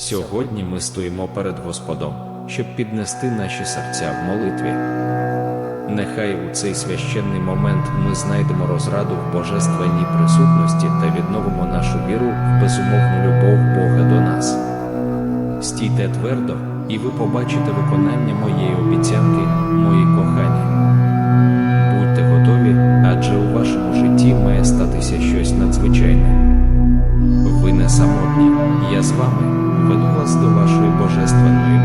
Сьогодні ми стоїмо перед Господом, щоб піднести наші серця в молитві. Нехай у цей священний момент ми знайдемо розраду в божественній присутності та відновимо нашу віру в безумовну любов Бога до нас. Стійте твердо, і ви побачите виконання моєї обіцянки, мої кохані. Будьте готові, адже у вашому житті має статися щось надзвичайне. Ви не самотні, я з вами нас до вашої божественної.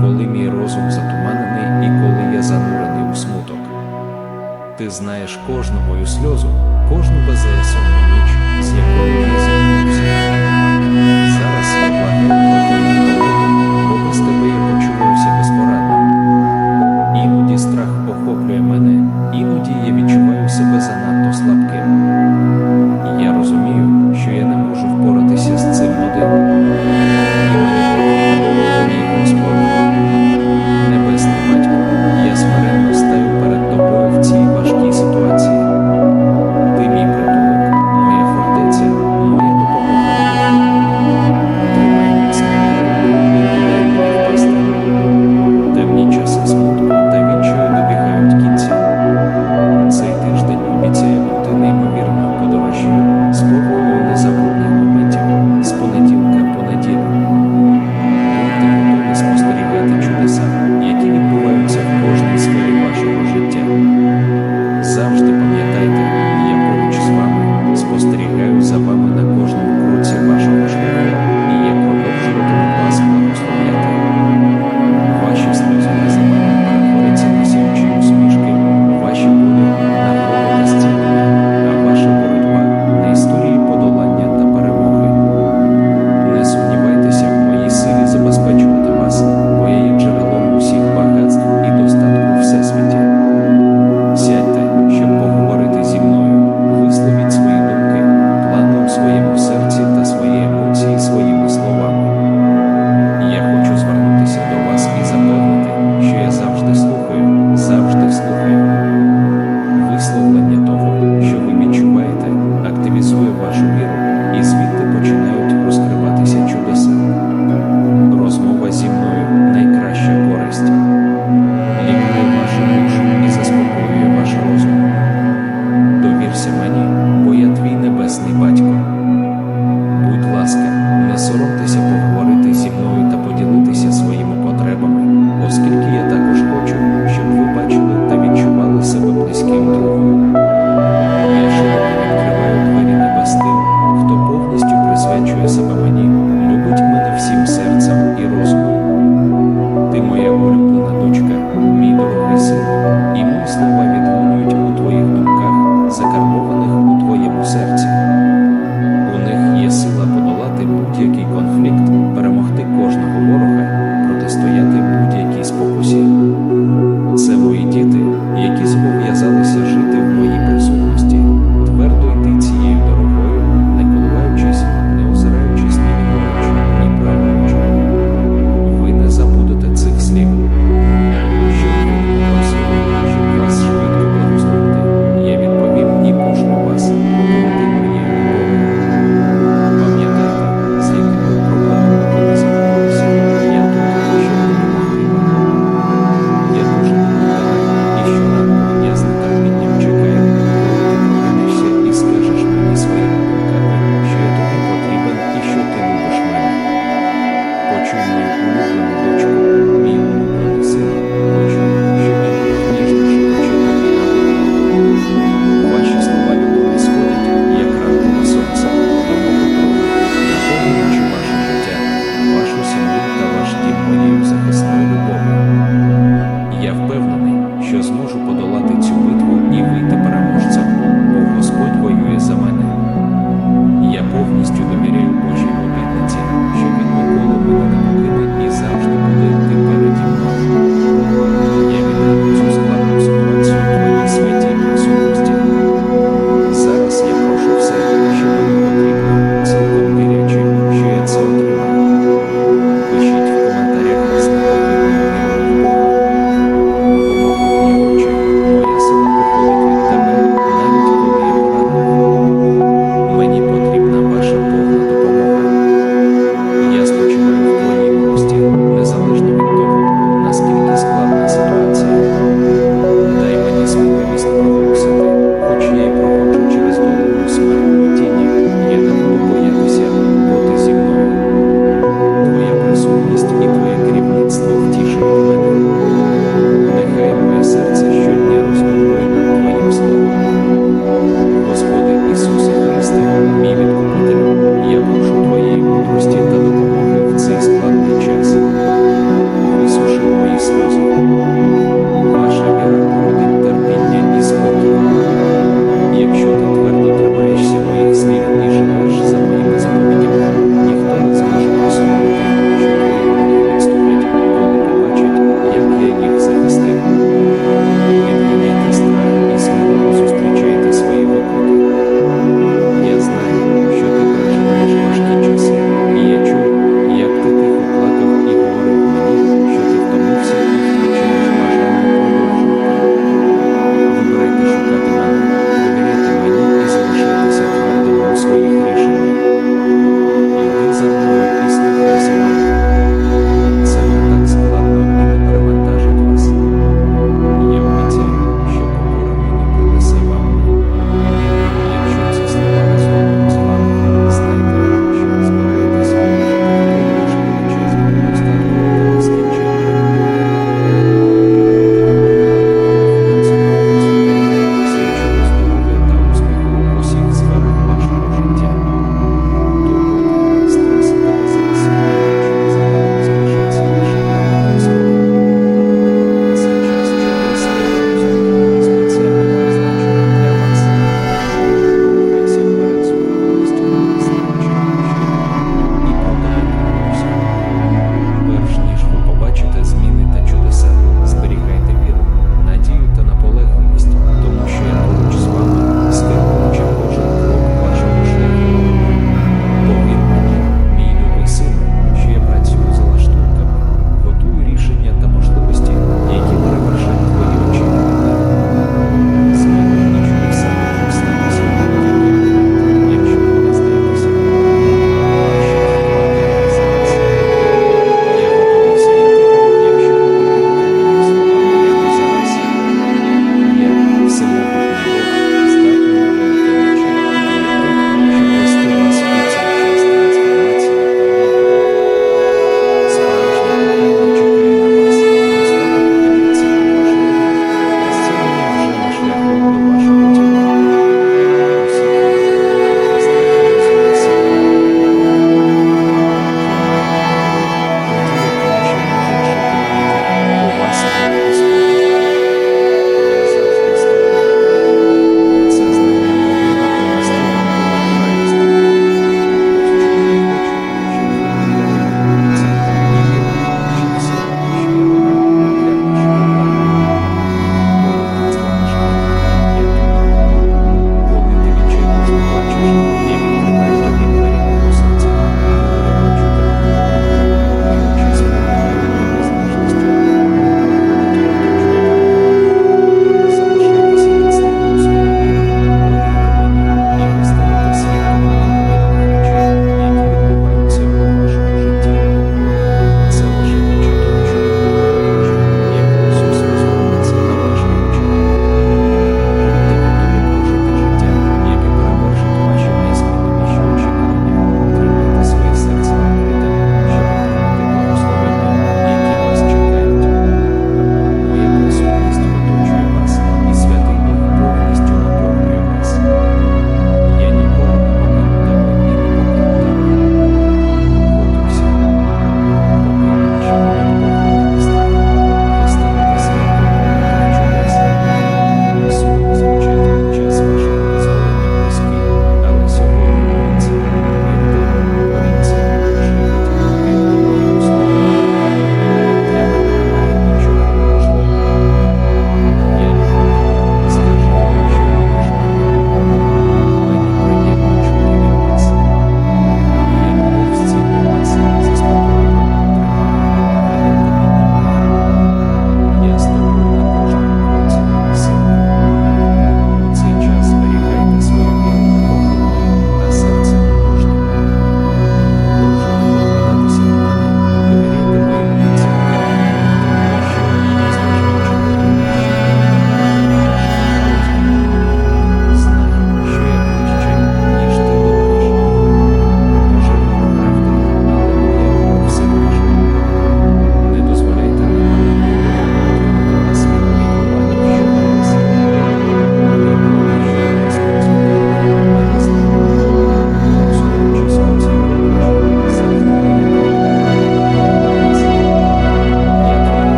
коли мій розум затуманений і коли я занурений у смуток. Ти знаєш кожну мою сльозу, кожну безесонну ніч, з якою я зі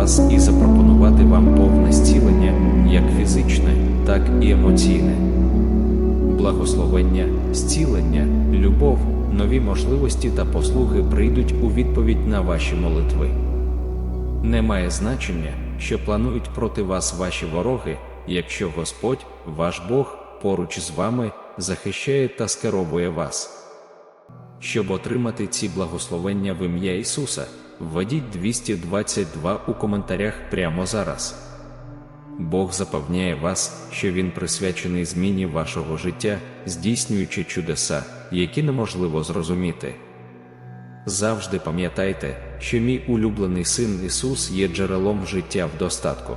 вас і запропонувати вам повне зцілення, як фізичне, так і емоційне. Благословення, зцілення, любов, нові можливості та послуги прийдуть у відповідь на ваші молитви. Немає значення, що планують проти вас ваші вороги, якщо Господь, ваш Бог, поруч з вами захищає та скеровує вас. Щоб отримати ці благословення в ім'я Ісуса, введіть 222 у коментарях прямо зараз. Бог запевняє вас, що Він присвячений зміні вашого життя, здійснюючи чудеса, які неможливо зрозуміти. Завжди пам'ятайте, що мій улюблений син Ісус є джерелом життя в достатку.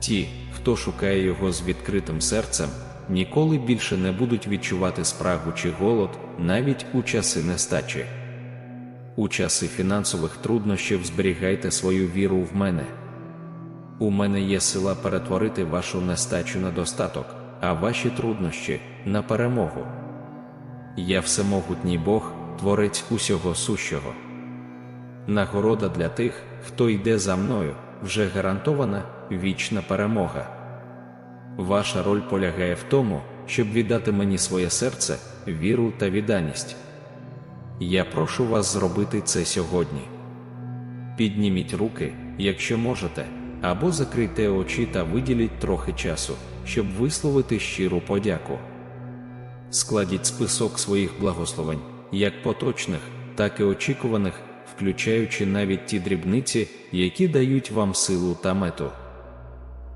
Ті, хто шукає його з відкритим серцем, ніколи більше не будуть відчувати спрагу чи голод навіть у часи нестачі. У часи фінансових труднощів зберігайте свою віру в мене. У мене є сила перетворити вашу нестачу на достаток, а ваші труднощі на перемогу. Я всемогутній Бог, творець усього сущого. Нагорода для тих, хто йде за мною, вже гарантована вічна перемога. Ваша роль полягає в тому, щоб віддати мені своє серце, віру та відданість. Я прошу вас зробити це сьогодні. Підніміть руки, якщо можете, або закрийте очі та виділіть трохи часу, щоб висловити щиру подяку. Складіть список своїх благословень, як поточних, так і очікуваних, включаючи навіть ті дрібниці, які дають вам силу та мету.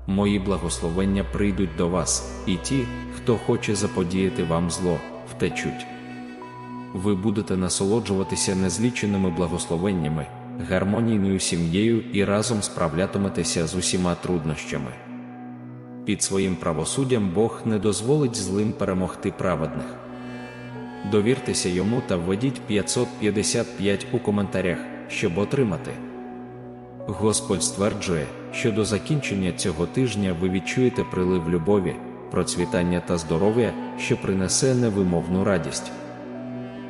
Мої благословення прийдуть до вас, і ті, хто хоче заподіяти вам зло, втечуть. Ви будете насолоджуватися незліченими благословеннями, гармонійною сім'єю і разом справлятиметеся з усіма труднощами. Під своїм правосуддям Бог не дозволить злим перемогти праведних. Довіртеся йому та введіть 555 у коментарях, щоб отримати. Господь стверджує, що до закінчення цього тижня ви відчуєте прилив любові, процвітання та здоров'я, що принесе невимовну радість.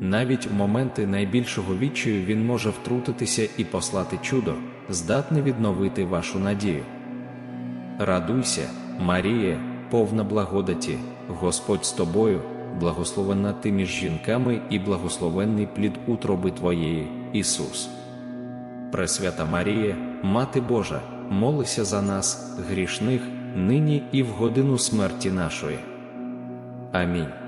Навіть в моменти найбільшого відчаю Він може втрутитися і послати чудо, здатне відновити вашу надію. Радуйся, Марія, повна благодаті, Господь з тобою, благословенна ти між жінками і благословенний плід утроби Твоєї, Ісус. Пресвята Марія, Мати Божа, молися за нас, грішних, нині і в годину смерті нашої. Амінь.